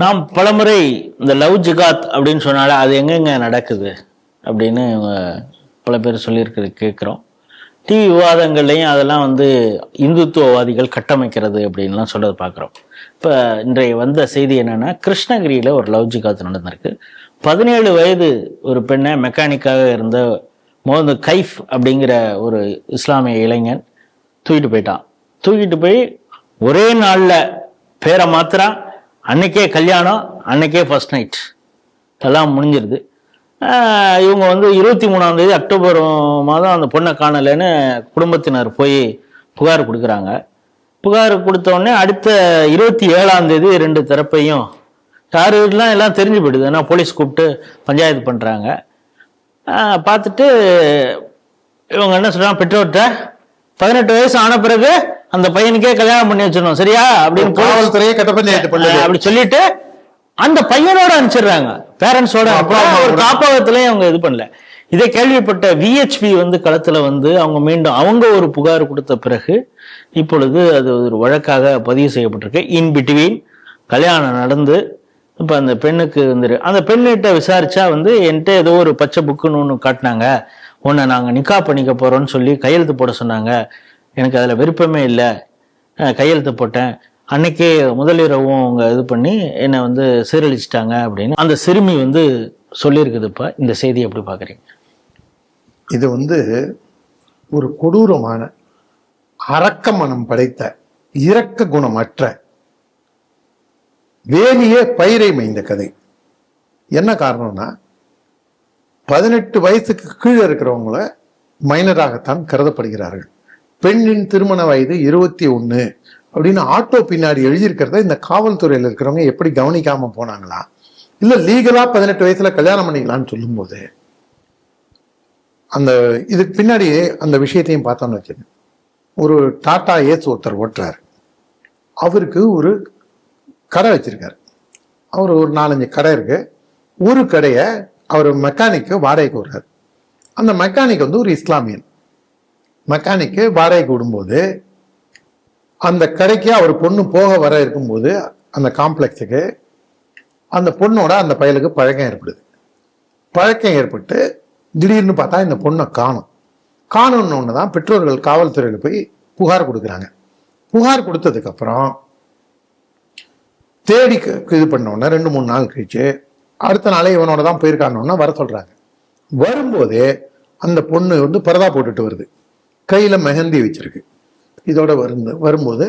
நாம் பலமுறை இந்த லவ் ஜிகாத் அப்படின்னு சொன்னாலே அது எங்கெங்க நடக்குது அப்படின்னு பல பேர் சொல்லியிருக்கிறது கேட்குறோம். டிவி விவாதங்கள்லையும் அதெல்லாம் வந்து இந்துத்துவவாதிகள் கட்டமைக்கிறது அப்படின்லாம் சொல்றது பார்க்குறோம். இப்போ இன்றைய வந்த செய்தி என்னன்னா கிருஷ்ணகிரியில் ஒரு லவ் ஜிகாத் நடந்திருக்கு. பதினேழு வயது ஒரு பெண்ணை மெக்கானிக்காக இருந்த முகமது கைஃப் அப்படிங்கிற ஒரு இஸ்லாமிய இளைஞன் தூக்கிட்டு போயிட்டான். தூக்கிட்டு போய் ஒரே நாளில் பேரை மாத்திரான் அன்னைக்கே கல்யாணம் அன்னைக்கே ஃபர்ஸ்ட் நைட் எல்லாம் முடிஞ்சிருது. இவங்க வந்து இருபத்தி மூணாம் தேதி அக்டோபர் மாதம் அந்த பொண்ணை காணலைன்னு குடும்பத்தினர் போய் புகார் கொடுக்குறாங்க. புகார் கொடுத்தோடனே அடுத்த இருபத்தி ஏழாம் தேதி ரெண்டு தரப்பையும் யார் வீட்டுலாம் எல்லாம் தெரிஞ்சு போயிடுது. ஏன்னா போலீஸ் கூப்பிட்டு பஞ்சாயத்து பண்ணுறாங்க பார்த்துட்டு இவங்க என்ன சொல்கிறாங்க பெற்றோர்கிட்ட பதினெட்டு வயசு ஆன பிறகு அந்த பையனுக்கே கல்யாணம் பண்ணி வச்சிடணும் சரியா? அப்படின்னு காவல்துறையே கட்ட பஞ்சாயத்து பண்ணுது அப்படி சொல்லிட்டு அந்த பையனோட அனுப்பிச்சிடுறாங்க. பேரண்ட்ஸோட அப்பா அப்புறம் ஒரு. காப்பகத்திலையும் அவங்க இது பண்ணல. இதை கேள்விப்பட்ட விஹெச்பி வந்து களத்துல வந்து அவங்க மீண்டும் அவங்க ஒரு புகார் கொடுத்த பிறகு இப்பொழுது அது ஒரு வழக்காக பதிவு செய்யப்பட்டிருக்கு. இன் பிட்வீன் கல்யாணம் நடந்து இப்போ அந்த பெண்ணுக்கு வந்து அந்த பெண்ணிட்ட விசாரிச்சா வந்து என்கிட்ட ஏதோ ஒரு பச்சை புக்குன்னு ஒன்று காட்டினாங்க. உன்னை நாங்கள் நிக்கா பண்ணிக்க போறோம்னு சொல்லி கையெழுத்து போட சொன்னாங்க. எனக்கு அதில் விருப்பமே இல்லை. கையெழுத்து போட்டேன். அன்னைக்கே முதலிரவும் அவங்க இது பண்ணி என்னை வந்து சீரழிச்சிட்டாங்க அப்படின்னு அந்த சிறுமி வந்து சொல்லியிருக்குதுப்பா இந்த செய்தி எப்படி பார்க்குறீங்க இது வந்து ஒரு கொடூரமான அரக்க மனம் படைத்த இரக்க குணமற்ற வேலியே பயிரை மைந்த கதை. என்ன காரணம்னா பதினெட்டு வயசுக்கு கீழே இருக்கிறவங்கள மைனராகத்தான் கருதப்படுகிறார்கள். பெண்ணின் திருமண வயது இருபத்தி ஒன்று அப்படின்னு ஆட்டோ பின்னாடி எழுதியிருக்கிறத இந்த காவல்துறையில் இருக்கிறவங்க எப்படி கவனிக்காம போனாங்களா? இல்லை லீகலாக பதினெட்டு வயசுல கல்யாணம் பண்ணிக்கலாம்னு சொல்லும்போது அந்த இதுக்கு பின்னாடி அந்த விஷயத்தையும் பார்த்தோம்னு வச்சுங்க ஒரு டாடா ஏஸ் ஒருத்தர் ஓட்டுறாரு. அவருக்கு ஒரு கடை வச்சிருக்காரு. அவர் ஒரு நாலஞ்சு கடை இருக்கு. ஒரு கடையை அவர் மெக்கானிக்கு வாடகைக்கு விடுறாரு. அந்த மெக்கானிக் வந்து ஒரு இஸ்லாமியன். மெக்கானிக்கு வாடகைக்கு விடும்போது அந்த கடைக்கு அவர் பொண்ணு போக வர இருக்கும்போது அந்த காம்ப்ளெக்ஸுக்கு அந்த பொண்ணோட அந்த பயலுக்கு பழக்கம் ஏற்படுது. பழக்கம் ஏற்பட்டு திடீர்னு பார்த்தா இந்த பொண்ணை காணும். காணும்னு தான் பெற்றோர்கள் காவல்துறையில் போய் புகார் கொடுக்குறாங்க. புகார் கொடுத்ததுக்கப்புறம் தேடி க- இது பண்ணோடனே ரெண்டு மூணு நாள் கழிச்சு அடுத்த நாளே இவனோட தான் போயிருக்கானோன்னா வர சொல்கிறாங்க வரும்போது அந்த பொண்ணு வந்து பரதா போட்டுட்டு வருது. கையில் மெஹந்தி வச்சுருக்கு. இதோட வருந்து வரும்போது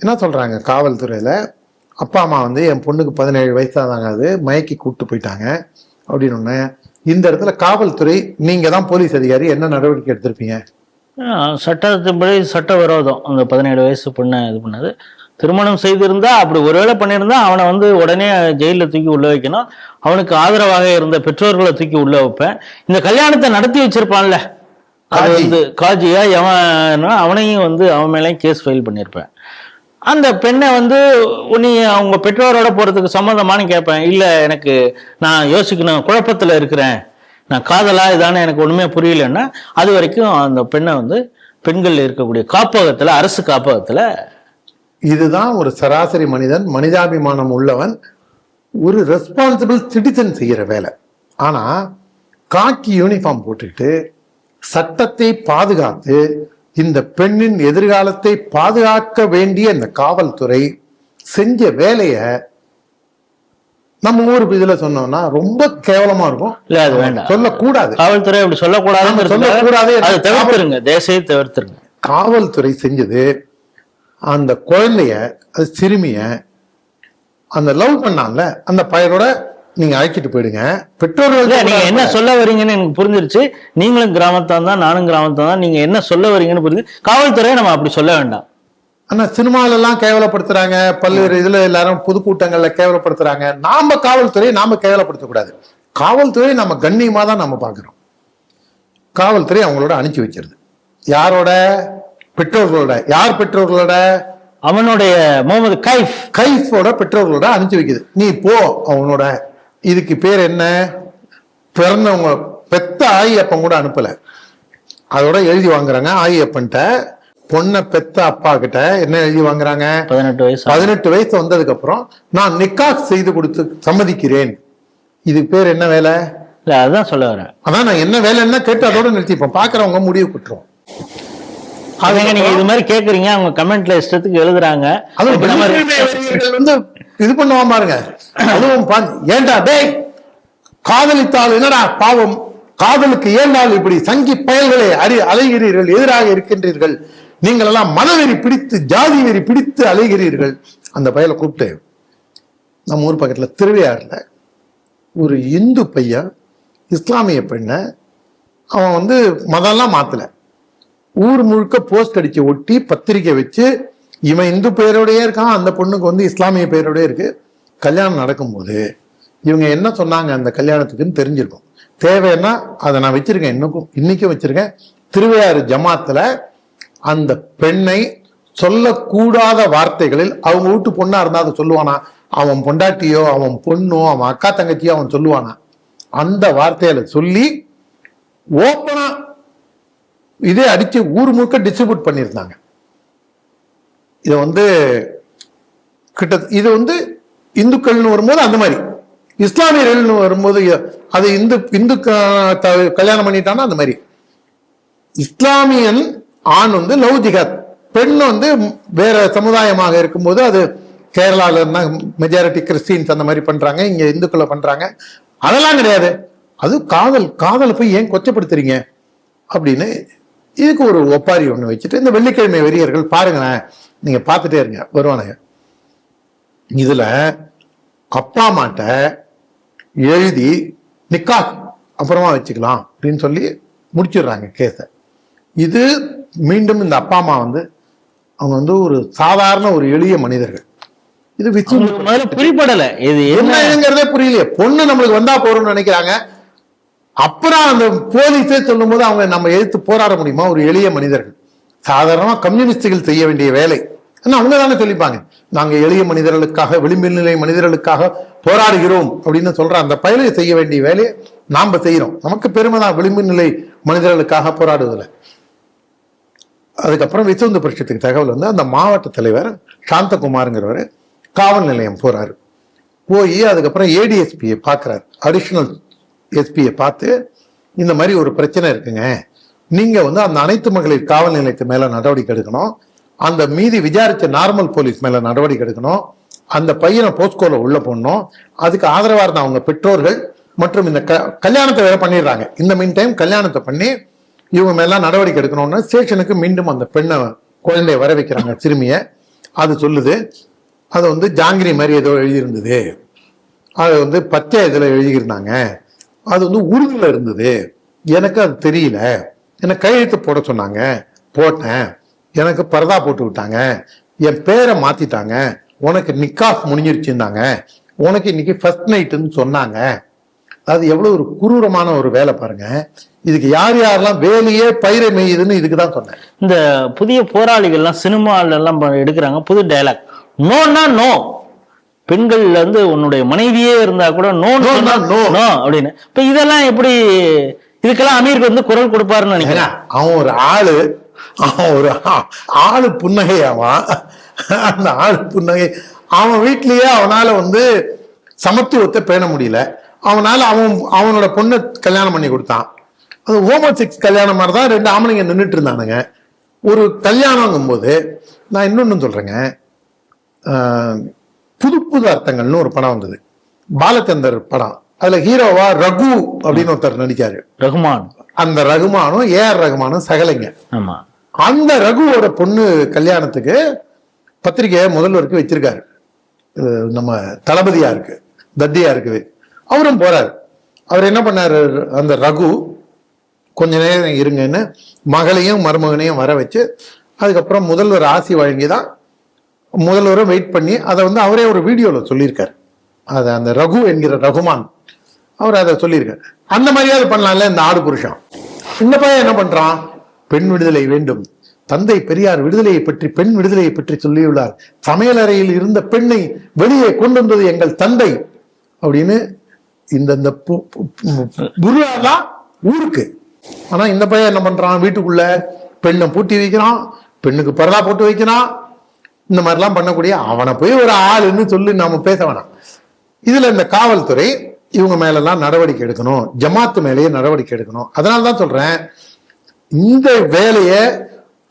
என்ன சொல்கிறாங்க காவல்துறையில் அப்பா அம்மா வந்து என் பொண்ணுக்கு பதினேழு வயசு அது ஆகுது மயக்கி கூப்பிட்டு போயிட்டாங்க. அப்படின்னு இந்த இடத்துல காவல்துறை நீங்கள் தான் போலீஸ் அதிகாரி என்ன நடவடிக்கை எடுத்திருப்பீங்க? சட்டத்தின்படி சட்ட விரோதம். அந்த பதினேழு வயசு பொண்ணை இது பண்ணது. திருமணம் செய்திருந்தா அப்படி ஒருவேளை பண்ணியிருந்தா அவனை வந்து உடனே ஜெயிலில் தூக்கி உள்ள வைக்கணும். அவனுக்கு ஆதரவாக இருந்த பெற்றோர்களை தூக்கி உள்ள வைப்பேன். இந்த கல்யாணத்தை நடத்தி வச்சிருப்பான்ல அது. வந்து காஜியா எவன் அவனையும் வந்து அவன் மேலேயும் கேஸ் ஃபைல் பண்ணியிருப்பேன் அந்த பெண்ணை வந்து நீ அவங்க பெற்றோரோட போறதுக்கு சம்மந்தமானு கேட்பேன் இல்லை எனக்கு நான் யோசிக்கணும் குழப்பத்தில் இருக்கிறேன். நான் காதலா இதானே எனக்கு ஒண்ணுமே புரியலன்னா அது வரைக்கும் அந்த பெண்ணை வந்து பெண்கள் இருக்கக்கூடிய காப்பகத்துல அரசு காப்பகத்துல இதுதான் ஒரு சராசரி மனிதன் மனிதாபிமானம் உள்ளவன் ஒரு ரெஸ்பான்சிபிள் சிட்டிசன் செய்யற வேலை. ஆனா காக்கி யூனிஃபார்ம் போட்டுக்கிட்டு சட்டத்தை பாதுகாத்து இந்த பெண்ணின் எதிர்காலத்தை பாதுகாக்க வேண்டிய இந்த காவல்துறை செஞ்ச வேலைய நம்ம ஊர் இதுல சொன்னோம்னா ரொம்ப கேவலமா இருக்கும். இல்ல அது வேண்டாம். சொல்லக்கூடாது. காவல்துறை அப்படி சொல்லக்கூடாதுன்னு ஆமா, சொல்லக்கூடாது. அதை தவிர்த்துருங்க தேசையை தவிர்த்துருங்க. காவல்துறை செஞ்சது அந்த குழந்தைய அது சிறுமிய அந்த லவ் பண்ணான்ல அந்த பையனோட நீங்க அழைச்சிட்டு போயிடுங்க. பெற்றோர்கள் நீங்க என்ன சொல்ல வரீங்கன்னு எனக்கு புரிஞ்சிருச்சு. நீங்களும் கிராமத்தான் தான் நானும் கிராமத்தான் தான் நீங்க என்ன சொல்ல வரீங்கன்னு புரிஞ்சு காவல்துறையை நம்ம அப்படி சொல்ல வேண்டாம். ஆனா சினிமால எல்லாம் கேவலப்படுத்துறாங்க. பல்வேறு இதுல எல்லாரும் பொதுக்கூட்டங்கள்ல கேவலப்படுத்துறாங்க. நாம காவல்துறையை நாம கேவலப்படுத்தக்கூடாது. காவல்துறை நம்ம கண்ணியமா தான் நம்ம பாக்குறோம் காவல்துறை அவங்களோட அனுப்பிச்சு வச்சிருது யாரோட? பெற்றோர்களோட. யார் பெற்றோர்களோட? அவனுடைய முகமது கைஃப். கைஃபோட பெற்றோர்களோட அனுப்பிச்சு வைக்குது. நீ போ அவனோட இதுக்கு பேர் என்ன? பிறந்தவங்க பெத்த ஆயி அப்பன் கூட அனுப்பல. அதோட எழுதி வாங்குறாங்க. ஆயி அப்பன்ட்ட பொண்ணை பெத்த அப்பா கிட்ட என்ன எழுதி வாங்குறாங்க? பதினெட்டு வயசு. பதினெட்டு வயசு வந்ததுக்கு அப்புறம் நான் நிக்காக் செய்து கொடுத்து சம்மதிக்கிறேன். இது பேர் என்ன வேலை? இல்ல அதுதான் சொல்ல வரேன். அதான் நான் என்ன வேலைன்னா கேட்டு அதோட நிறுத்திப்போம். பாக்குறவங்க முடிவு குட்டுரும். அதுங்க நீங்க இது மாதிரி கேக்குறீங்க அவங்க கமெண்ட்ல இஷ்டத்துக்கு எழுதுறாங்க. அதுவும் வந்து இது பண்ணுவான் பாருங்க. அதுவும் ஏன்டா டேய் காதலித்தால் என்னடா பாவம்? காதலுக்கு ஏண்டால் இப்படி சங்கி பயல்களை அறி அலைகிறீர்கள் எதிராக இருக்கின்றீர்கள். நீங்கள் எல்லாம் மனவெறி பிடித்து ஜாதி வெறி பிடித்து அலைகிறீர்கள். அந்த பயலை கூப்பிட்டு நம்ம ஊர் பக்கத்துல திருவையாறுல ஒரு இந்து பையன் இஸ்லாமிய பெண்ணை அவன் வந்து மதம்லாம் மாத்தல. ஊர் முழுக்க போஸ்ட் அடிச்சு ஒட்டி பத்திரிக்கை வச்சு இவன் இந்து பெயரோடையே இருக்கான் அந்த பொண்ணுக்கு வந்து இஸ்லாமிய பெயரோடயே இருக்கு. கல்யாணம் நடக்கும்போது இவங்க என்ன சொன்னாங்க அந்த கல்யாணத்துக்குன்னு தெரிஞ்சிருக்கும். தேவைன்னா அதை நான் வச்சிருக்கேன் இன்னும் இன்னைக்கும் வச்சிருக்கேன். திருவையாறு ஜமாத்துல அந்த பெண்ணை சொல்லக்கூடாத வார்த்தைகளில் அவங்க வீட்டு பொண்ணா இருந்தா அதை சொல்லுவானா? அவன் பொண்டாட்டியோ அவன் பொண்ணோ அவன் அக்கா தங்கச்சியோ அவன் சொல்லுவானா? அந்த வார்த்தையில சொல்லி ஓப்பனா இதே அடித்து ஊர் முழுக்க டிஸ்ட்ரிபியூட் பண்ணியிருந்தாங்க. இதை வந்து கிட்ட இது வந்து இந்துக்கள்னு வரும்போது அந்த மாதிரி. இஸ்லாமியர்கள்னு வரும்போது அது இந்து இந்து த- கல்யாணம் பண்ணிட்டான்னா அந்த மாதிரி. இஸ்லாமியன் ஆண் வந்து லவ் ஜிகாத் பெண் வந்து வேற சமுதாயமாக இருக்கும்போது அது கேரளாவில் இருந்தால் மெஜாரிட்டி கிறிஸ்டின்ஸ் அந்த மாதிரி பண்ணுறாங்க இங்கே இந்துக்களை பண்ணுறாங்க அதெல்லாம் கிடையாது. அது காதல் காதலை போய் ஏன் கொச்சப்படுத்துறீங்க? அப்படின்னு இதுக்கு ஒரு ஒப்பாரி ஒண்ணு வச்சுட்டு இந்த வெள்ளிக்கிழமை வெறியர்கள் பாருங்களேன் நீங்க பார்த்துட்டே இருங்க வருவானுங்க. இதுல அப்பா அம்மாட்ட எழுதி நிக்கா அப்புறமா வச்சுக்கலாம் அப்படின்னு சொல்லி முடிச்சிடுறாங்க கேஸை இது மீண்டும் இந்த அப்பா அம்மா வந்து அவங்க வந்து ஒரு சாதாரண ஒரு எளிய மனிதர்கள். இது புரிபடல இது என்ன? என்னங்கிறதே புரியலையே. பொண்ணு நம்மளுக்கு வந்தா போறோம்னு நினைக்கிறாங்க. அப்புறம் அந்த போலீஸே சொல்லும் போது அவங்க நம்ம எதிர்த்து போராட முடியுமா? ஒரு எளிய மனிதர்கள். சாதாரணமாக கம்யூனிஸ்டுகள் செய்ய வேண்டிய வேலை. ஆனால் அவங்க தானே சொல்லிப்பாங்க. நாங்கள் எளிய மனிதர்களுக்காக விளிம்பில் நிலை மனிதர்களுக்காக போராடுகிறோம் அப்படின்னு சொல்ற அந்த பயலை செய்ய வேண்டிய வேலையை நாம் செய்கிறோம் நமக்கு பெருமை தான் விளிம்பு நிலை மனிதர்களுக்காக போராடுவதில். அதுக்கப்புறம் விசுவந்த பரிஷத்துக்கு தகவல் வந்து அந்த மாவட்ட தலைவர் சாந்தகுமாருங்கிறவர் காவல் நிலையம் போறாரு. போய் அதுக்கப்புறம் ஏடிஎஸ்பியை பார்க்குறாரு. அடிஷனல் எஸ்பியை பார்த்து இந்த மாதிரி ஒரு பிரச்சனை இருக்குங்க. நீங்கள் வந்து அந்த அனைத்து மகளிர் காவல் நிலையத்து மேலே நடவடிக்கை எடுக்கணும். அந்த மீதி விசாரித்த நார்மல் போலீஸ் மேலே நடவடிக்கை எடுக்கணும். அந்த பையனை போஸ்கோவில் உள்ள போடணும். அதுக்கு ஆதரவாக இருந்த அவங்க பெற்றோர்கள் மற்றும் இந்த க- கல்யாணத்தை வேற பண்ணிடுறாங்க. இந்த மீன் டைம் கல்யாணத்தை பண்ணி இவங்க மேலாம் நடவடிக்கை எடுக்கணும்னு ஸ்டேஷனுக்கு மீண்டும் அந்த பெண்ணை குழந்தைய வர வைக்கிறாங்க சிறுமியை. அது சொல்லுது. அது வந்து ஜாங்கிரி மாதிரி ஏதோ எழுதியிருந்தது. அது வந்து பச்சை இதில் எழுதியிருந்தாங்க. அது வந்து உருதுல இருந்தது. எனக்கு அது தெரியல. எனக்கு கையெழுத்து போட சொன்னாங்க. போட்டேன். எனக்கு பரதா போட்டு விட்டாங்க. என் பேரை மாத்திட்டாங்க. உனக்கு நிக்காஃப் முடிஞ்சிருச்சுருந்தாங்க உனக்கு இன்னைக்கு ஃபர்ஸ்ட் நைட்டுன்னு சொன்னாங்க. அது எவ்வளோ ஒரு குரூரமான ஒரு வேலை பாருங்க. இதுக்கு யார் யாரெல்லாம் வேலையே பயிரை மெய்யுதுன்னு இதுக்கு தான் சொன்னேன். இந்த புதிய போராளிகள்லாம் சினிமால எடுக்கிறாங்க. புது டயலாக் நோன்னா நோ பெண்கள்ல இருந்து உன்னுடைய மனைவியே இருந்தா கூட நோ no. நோ அப்படின்னு. இப்ப இதெல்லாம் எப்படி இதுக்கெல்லாம் அமீருக்கு வந்து குரல் கொடுப்பாருன்னு நினைக்கிறேன். அவன் ஒரு ஆளு அவன் ஒரு ஆளு புன்னகை அவன். அந்த ஆளு புன்னகை அவன் வீட்லயே அவனால வந்து சமத்துவத்தை பேண முடியல. அவனால அவன் அவனோட பொண்ணை கல்யாணம் பண்ணி கொடுத்தான். அது ஹோமோசெக்ஸ் கல்யாணம் மாதிரி தான் ரெண்டு ஆம்பளைங்க நின்றுட்டு இருந்தானுங்க. ஒரு கல்யாணங்கும் போது நான் இன்னொன்னு சொல்றேங்க. புது புது அர்த்தங்கள்னு ஒரு படம் வந்தது. பாலச்சந்தர் படம். அதுல ஹீரோவா ரகு அப்படின்னு ஒருத்தர் நடிச்சாரு. ரகுமான். அந்த ரகுமானும் ஏஆர் ரகுமானும் சகலைங்க. ஆமா. அந்த ரகுவோட பொண்ணு கல்யாணத்துக்கு பத்திரிக்கையை முதல்வருக்கு வச்சிருக்காரு. நம்ம தளபதியா இருக்கு தத்தியா இருக்குது. அவரும் போறாரு. அவர் என்ன பண்ணாரு? அந்த ரகு கொஞ்ச நேரம் இருங்கன்னு மகளையும் மருமகனையும் வர வச்சு அதுக்கப்புறம் முதல்வர் ஆசி வழங்கி தான் முதல்வரும் வெயிட் பண்ணி அதை வந்து அவரே ஒரு வீடியோவில் சொல்லியிருக்கார். அதை அந்த ரகு என்கிற ரகுமான் அவர் அதை சொல்லியிருக்கார். அந்த மாதிரியாவது பண்ணலாம்ல இந்த ஆடு புருஷன். இந்த பையன் என்ன பண்ணுறான் பெண் விடுதலை வேண்டும். தந்தை பெரியார் விடுதலையை பற்றி பெண் விடுதலையை பற்றி சொல்லியுள்ளார். சமையலறையில் இருந்த பெண்ணை வெளியே கொண்டு வந்தது எங்கள் தந்தை. அப்படின்னு இந்த பு- ஊருக்கு. ஆனா இந்த பையன் என்ன பண்றான்? வீட்டுக்குள்ள பெண்ணை பூட்டி வைக்கிறான் பெண்ணுக்கு பரதா போட்டு வைக்கிறான் இந்த மாதிரிலாம் பண்ணக்கூடிய அவனை போய் ஒரு ஆளுன்னு சொல்லி நாம பேச வேணாம். இதுல இந்த காவல்துறை இவங்க மேலெல்லாம் நடவடிக்கை எடுக்கணும். ஜமாத்து மேலேயே நடவடிக்கை எடுக்கணும். அதனால தான் சொல்றேன் இந்த வேலையை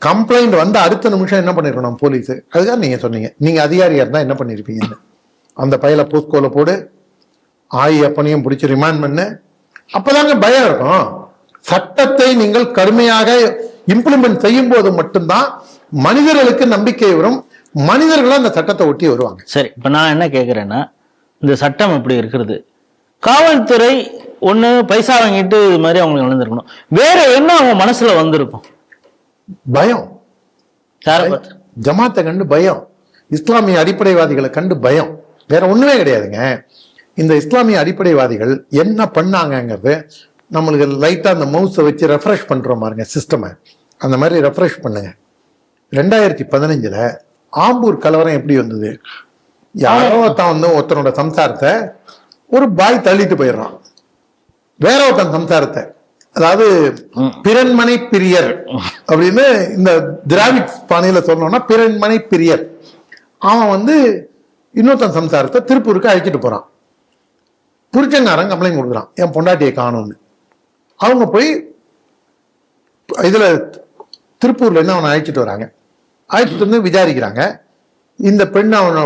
கம்ப்ளைண்ட் வந்து அடுத்த நிமிஷம் என்ன பண்ணிருக்கணும் போலீஸ் அதுதான் நீங்க சொன்னீங்க. நீங்க அதிகாரியா இருந்தா என்ன பண்ணிருப்பீங்க? அந்த பையல போஸ்கோல போடு ஆயி அப்பனையும் பிடிச்சி ரிமாண்ட் பண்ணு. அப்பதாங்க பயம் இருக்கும். சட்டத்தை நீங்கள் கடுமையாக இம்ப்ளிமெண்ட் செய்யும் போது மட்டும்தான் மனிதர்களுக்கு நம்பிக்கை வரும். மனிதர்களும் அந்த சட்டத்தை ஒட்டி வருவாங்க. சரி இப்ப நான் என்ன கேக்குறேன்னா இந்த சட்டம் இப்படி இருக்கிறது. காவல்துறை ஒண்ணு பைசா வாங்கிட்டு இது மாதிரி அவங்களுக்கு நடந்திருக்கணும். வேற என்ன அவங்க மனசுல வந்திருக்கும்? பயம். ஜமாத்தை கண்டு பயம். இஸ்லாமிய அடிப்படைவாதிகளை கண்டு பயம். வேற ஒண்ணுமே கிடையாதுங்க. இந்த இஸ்லாமிய அடிப்படைவாதிகள் என்ன பண்ணாங்கங்கிறது நம்மளுக்கு லைட்டா அந்த மவுஸை வச்சு ரெஃப்ரெஷ் பண்றோம் பாருங்க சிஸ்டமை அந்த மாதிரி ரெஃப்ரெஷ் பண்ணுங்க. ரெண்டாயிரத்தி பதினஞ்சுல ஆம்பூர் கலவரம் எப்படி வந்தது? யாரோ ஒருத்தன் வந்து ஒருத்தனோட சம்சாரத்தை ஒரு பாய் தள்ளிட்டு போயிடுறான். வேற ஒருத்தன் சம்சாரத்தை. அதாவது பிறன்மனை பிரியர் அப்படின்னு இந்த திராவிட் பாணியில சொல்லணும்னா பிறன்மனை பிரியர். அவன் வந்து இன்னொருத்தன் சம்சாரத்தை திருப்பூருக்கு அழைச்சிட்டு போறான். புரிச்சங்காரன் கம்ப்ளைண்ட் கொடுக்குறான். என் பொண்டாட்டியை காணும்னு. அவங்க போய் இதுல திருப்பூர்ல இருந்து அவனை அழைச்சிட்டு வராங்க. அழைச்சிட்டு வந்து விசாரிக்கிறாங்க. இந்த பெண் அவனை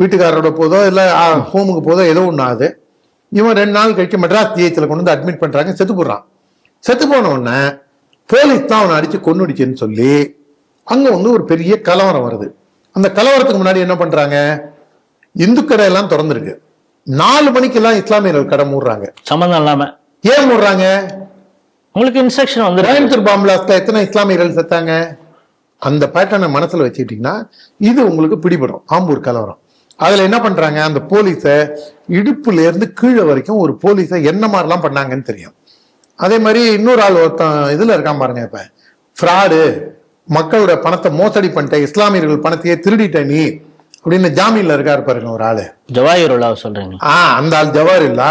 வீட்டுக்காரரோட போதோ இல்ல ஹோமுக்கு போதோ ஏதோ ஒண்ணு ஆகுது. இவன் ரெண்டு நாள் கழிச்சு மெட்ராஸ் ஜிஹெச்ல கொண்டு வந்து அட்மிட் பண்றாங்க செத்து போடுறான். செத்து போன உடனே போலீஸ் தான் அவனை அடிச்சு கொன்னுடுச்சுன்னு சொல்லி அங்க வந்து ஒரு பெரிய கலவரம் வருது. அந்த கலவரத்துக்கு முன்னாடி என்ன பண்றாங்க? இந்து கடை எல்லாம் திறந்திருக்கு. நாலு மணிக்கெல்லாம் இஸ்லாமியர்கள் கடை மூடுறாங்க. சம்மந்தம் இல்லாம. ஏன் மூடுறாங்க? உங்களுக்கு இன்ஸ்ட்ரக்ஷன் வந்துருக்கு. கோயம்புத்தூர் பாம்பிளாஸ்ல எத்தனை இஸ்லாமியர்கள் செத்தாங்க? அந்த பேட்டர்னை மனசுல வச்சுக்கிட்டீங்கன்னா இது உங்களுக்கு பிடிபடும். ஆம்பூர் கலவரம். அதுல என்ன பண்றாங்க? அந்த போலீஸ இடுப்புல இருந்து கீழே வரைக்கும் ஒரு போலீஸை என்ன மாதிரிலாம் பண்ணாங்கன்னு தெரியும். அதே மாதிரி இன்னொரு ஆள் ஒருத்தன் இதுல இருக்கான் பாருங்க இப்ப. ஃப்ராடு மக்களோட பணத்தை மோசடி பண்ணிட்ட இஸ்லாமியர்கள் பணத்தையே திருடிட்ட நீ அப்படின்னு ஜாமீன்ல இருக்காரு பாருங்க ஒரு ஆளு. ஜவாஹிருல்லாவை சொல்றீங்களா? ஆ அந்த ஆள் ஜவார் இல்ல.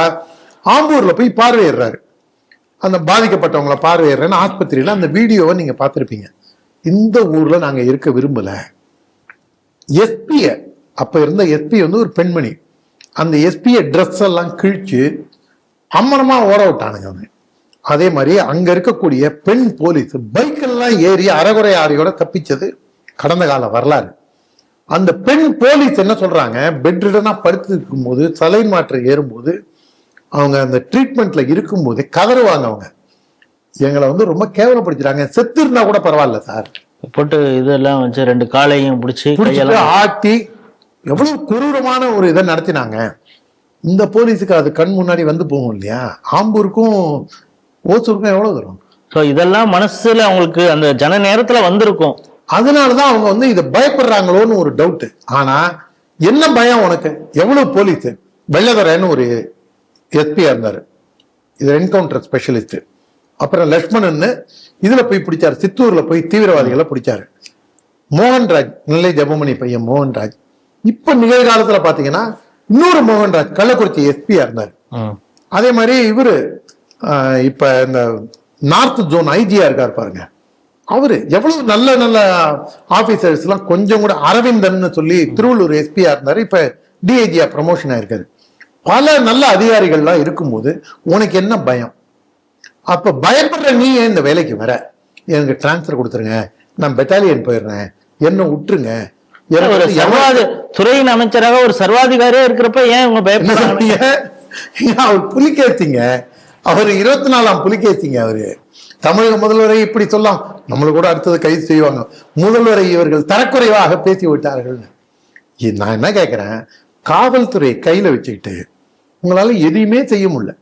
ஆம்பூர்ல போய் பார்வையிடுறாரு அந்த பாதிக்கப்பட்டவங்களை பார்வையிடுறேன்னு ஆஸ்பத்திரியில அந்த வீடியோவை நீங்க பார்த்திருப்பீங்க. இந்த ஊர்ல நாங்க இருக்க விரும்பல. எஸ்பிய அப்ப இருந்த எஸ்பி வந்து ஒரு பெண்மணி. அந்த எஸ்பிய ட்ரெஸ் எல்லாம் கிழிச்சு அம்மனமா ஓட விட்டானுங்க அவன். அதே மாதிரி அங்க இருக்கக்கூடிய பெண் போலீஸ் பைக்கெல்லாம் ஏறி அறகுறை ஆடையோட தப்பிச்சது. கடந்த கால வரலாறு. அந்த பெண் போலீஸ் என்ன சொல்றாங்க? பெட்ரிடனா படுத்து இருக்கும்போது தலை மாற்றம் ஏறும்போது அவங்க அந்த ட்ரீட்மெண்ட்ல இருக்கும்போது கதறுவாங்க அவங்க எங்களை வந்து ரொம்ப கேவலப்படுத்துறாங்க செத்து இருந்தா கூட பரவாயில்ல சார். போட்டு இதெல்லாம் வச்சு ரெண்டு காலையும் பிடிச்சி ஆட்டி எவ்வளவு கொடூரமான ஒரு இதை நடத்தினாங்க. இந்த போலீஸுக்கு அது கண் முன்னாடி வந்து போகும் இல்லையா? ஆம்பூருக்கும் ஓசூருக்கும் எவ்வளவு தூரம்? ஸோ இதெல்லாம் மனசுல அவங்களுக்கு அந்த ஜன நேரத்துல வந்திருக்கும். அதனாலதான் அவங்க வந்து இதை பயப்படுறாங்களோன்னு ஒரு டவுட் ஆனா என்ன பயம் உனக்கு? எவ்வளவு போலீஸ்? வெள்ளதரன்னு ஒரு எஸ்பியா இருந்தாரு. இது என்கவுண்டர் ஸ்பெஷலிஸ்ட் அப்புறம் லட்சுமணன் இதுல போய் பிடிச்சாரு. சித்தூர்ல போய் தீவிரவாதிகளை பிடிச்சாரு. மோகன்ராஜ் நெல்லை ஜெபமணி பையன் மோகன்ராஜ். இப்ப நிகழ்காலத்துல பாத்தீங்கன்னா இன்னொரு மோகன்ராஜ் கள்ளக்குறிச்சி எஸ்பியா இருந்தாரு. அதே மாதிரி இவரு இப்ப இந்த நார்த் ஜோன் ஐஜியா இருக்கார் பாருங்க. அவரு எவ்வளவு நல்ல நல்ல ஆபீசர்ஸ் எல்லாம் கொஞ்சம் கூட அரவிந்தன் சொல்லி திருவள்ளூர் எஸ்பியா இருந்தாரு. இப்ப டிஐஜியா ப்ரமோஷன் ஆயிருக்காரு. பல நல்ல அதிகாரிகள்லாம் இருக்கும்போது உனக்கு என்ன பயம்? அப்ப பயப்படுற நீ ஏன் இந்த வேலைக்கு வர. எனக்கு டிரான்ஸ்ஃபர் கொடுத்துருங்க. நான் பெட்டாலியன் போயிடுறேன். என்ன விட்டுருங்க. துறையின் அமைச்சராக ஒரு சர்வாதிகாரியா இருக்கிறப்ப ஏன் இவங்க பயப்படுறாங்க? அவர் புலிகேசிங்க? அவர் இருபத்தி நாலாம் புலிகேசிங்க அவரு. தமிழக முதல்வரை இப்படி சொல்லலாம் நம்மள கூட அடுத்தது கைது செய்வாங்க. முதல்வரை இவர்கள் தரக்குறைவாக பேசி விட்டார்கள் நான் என்ன கேட்கிறேன் காவல்துறை கையில வச்சுக்கிட்டு உங்களால எதையுமே செய்ய முடியல.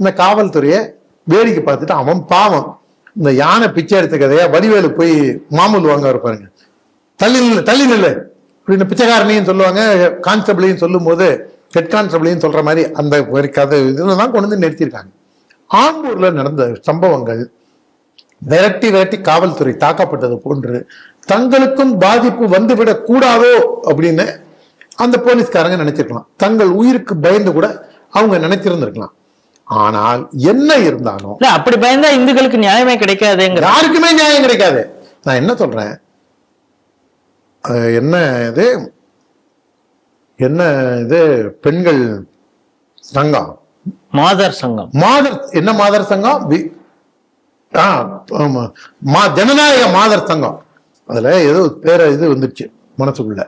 இந்த காவல்துறையை வேடிக்கை பார்த்துட்டு அவன் பாவம். இந்த யானை பிச்சை எடுத்த கதையா வடிவேலு போய் மாமூல் வாங்க பாருங்க. தள்ளி நில்லு தள்ளி நில்லு. அப்படின்னு பிச்சைக்காரனையும் சொல்லுவாங்க கான்ஸ்டபிளையும் சொல்லும் போது ஹெட் கான்ஸ்டபிளையும் சொல்ற மாதிரி அந்த ஒரு கதை இதில் தான் கொண்டு வந்து நிறுத்தியிருக்காங்க. ஆம்பூர்ல நடந்த சம்பவங்கள் விரட்டி விரட்டி காவல்துறை தாக்கப்பட்டது போன்று தங்களுக்கும் பாதிப்பு வந்துவிடக் கூடாதோ அப்படின்னு அந்த போலீஸ்காரங்க நினைச்சிருக்கலாம். தங்கள் உயிருக்கு பயந்து கூட அவங்க நினைச்சிருந்திருக்கலாம் ஆனால் என்ன இருந்தாலும் இல்ல அப்படி பயந்தா இந்துக்களுக்கு நியாயமே கிடைக்காதுங்கிற யாருக்குமே நியாயம் கிடைக்காது. நான் என்ன சொல்றேன்? என்ன இது? என்ன இது? பெண்கள் சங்கம். மாதர் சங்கம். மாதர் என்ன மாதர் சங்கம். மா ஜனநாயக மாதர் சங்கம். அதுல ஏதோ பேர இது வந்துருச்சு மனசுக்குள்ள.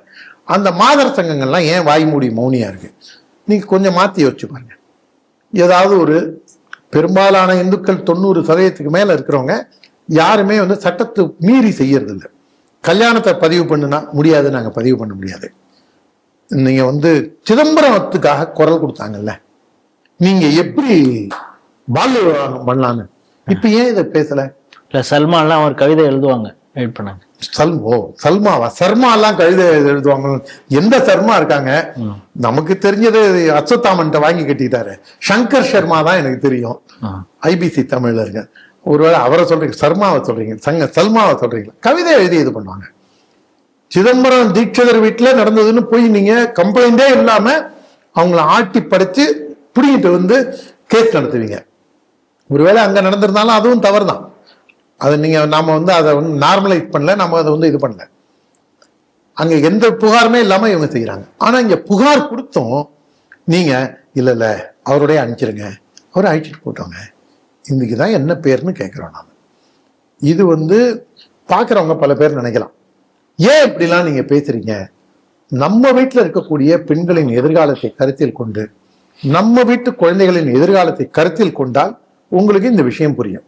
அந்த மாதர் சங்கங்கள்லாம் ஏன் வாய் மூடி மௌனியா இருக்கு? நீங்க கொஞ்சம் மாத்தி யோசிச்சு பாருங்க. ஏதாவது ஒரு பெரும்பாலான இந்துக்கள் தொண்ணூறு சதவீதத்துக்கு மேலே இருக்கிறவங்க யாருமே வந்து சட்டத்தை மீறி செய்யறதில்ல. கல்யாணத்தை பதிவு பண்ணுனா முடியாது நாங்கள் பதிவு பண்ண முடியாது. நீங்கள் வந்து சிதம்பரத்துக்காக குரல் கொடுத்தாங்கல்ல. நீங்கள் எப்படி பால்ய விவாகம் பண்ணலான்னு? இப்போ ஏன் இதை பேசலை? இல்லை சல்மான்லாம் ஒரு கவிதை எழுதுவாங்க வெயிட் பண்ணாங்க சல்மோ சல்மாவா? சர்மா எல்லாம் கழுத எழுதுவாங்க. எந்த சர்மா இருக்காங்க? நமக்கு தெரிஞ்சது அஸ்வத்தாமன்ட்ட வாங்கி கட்டிட்டாரு. சங்கர் சர்மா தான் எனக்கு தெரியும். ஐபிசி தமிழ்ல இருக்க ஒருவேளை அவரை சொல்றீங்க சர்மாவை சொல்றீங்க சங்க சல்மாவை சொல்றீங்க கவிதை எழுதி இது பண்ணுவாங்க. சிதம்பரம் தீட்சிதர் வீட்டுல நடந்ததுன்னு போய் நீங்க கம்ப்ளைண்டே இல்லாம அவங்கள ஆட்டி படைச்சு பிடிங்கிட்டு வந்து கேஸ் நடத்துவீங்க. ஒருவேளை அங்க நடந்திருந்தாலும் அதுவும் தவறுதான். அதை நீங்கள் நாம் வந்து அதை வந்து நார்மலைஸ் பண்ணல நம்ம அதை வந்து இது பண்ணல. அங்கே எந்த புகாருமே இல்லாமல் இவங்க செய்கிறாங்க ஆனால் இங்கே புகார் கொடுத்தோம். நீங்கள் இல்லை இல்லை அவரோடய அனுப்பிச்சிருங்க. அவரை அழைச்சிட்டு போட்டோங்க இதுக்கு தான் என்ன பேர்னு கேட்குறோம் நாம். இது வந்து பார்க்குறவங்க பல பேர் நினைக்கலாம். ஏன் இப்படிலாம் நீங்கள் பேசுகிறீங்க நம்ம வீட்டில் இருக்கக்கூடிய பெண்களின் எதிர்காலத்தை கருத்தில் கொண்டு நம்ம வீட்டு குழந்தைகளின் எதிர்காலத்தை கருத்தில் கொண்டால் உங்களுக்கு இந்த விஷயம் புரியும்.